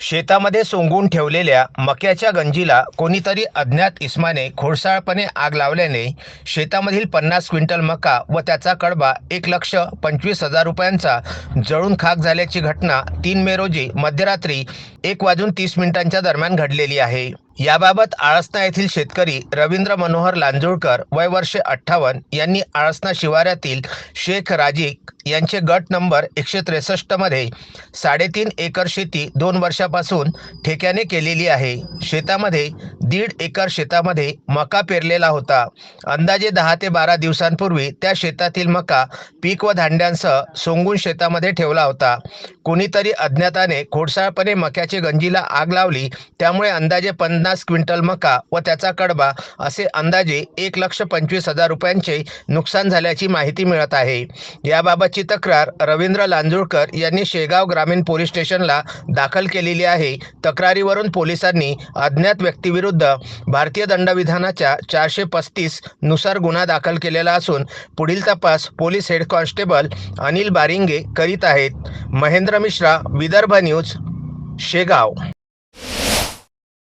शेतामध्ये सोंगून ठेवलेल्या मक्याच्या गंजीला कोणीतरी अज्ञात इस्माने खोडसाळपणे आग लावल्याने शेतामधील पन्नास क्विंटल मका व त्याचा कडबा एक लक्ष पंचवीस हजार रुपयांचा जळून खाक झाल्याची घटना तीन मे रोजी मध्यरात्री एक वाजून तीस मिनिटांच्या दरम्यान घडलेली आहे. याबाबत आळसना येथील शेतकरी रवींद्र मनोहर लांजुळकर वय वर्षे अठ्ठावन्न यांनी आळसना शिवाऱ्यातील शेख राजिक यांचे गट नंबर एकशे त्रेसष्टमध्ये साडेतीन एकर शेती दोन वर्षापासून ठेक्याने केलेली आहे. शेतामध्ये दीड एकर शेतामध्ये मका पेरलेला होता. अंदाजे दहा ते बारा दिवसांपूर्वी त्या शेतातील मका पीक व धांड्यांसह सोंगून शेतामध्ये ठेवला होता. कुणीतरी अज्ञाताने खोडसाळपणे मक्याचे गंजीला आग लावली त्यामुळे अंदाजे पन्नास क्विंटल मका व त्याचा कडबा असे अंदाजे एक लक्ष पंचवीस हजार रुपयांचे नुकसान झाल्याची माहिती मिळत आहे. याबाबतची तक्रार रवींद्र लांजूळकर यांनी शेगाव ग्रामीण पोलीस स्टेशनला दाखल केलेली आहे. तक्रारीवरून पोलिसांनी अज्ञात व्यक्तीविरुद्ध भारतीय दंडविधानाच्या चारशे पस्तीसनुसार गुन्हा दाखल केलेला असून पुढील तपास police head constable Anil Baringe करीत आहेत. महेंद्र मिश्रा विदर्भ न्यूज शेगाव.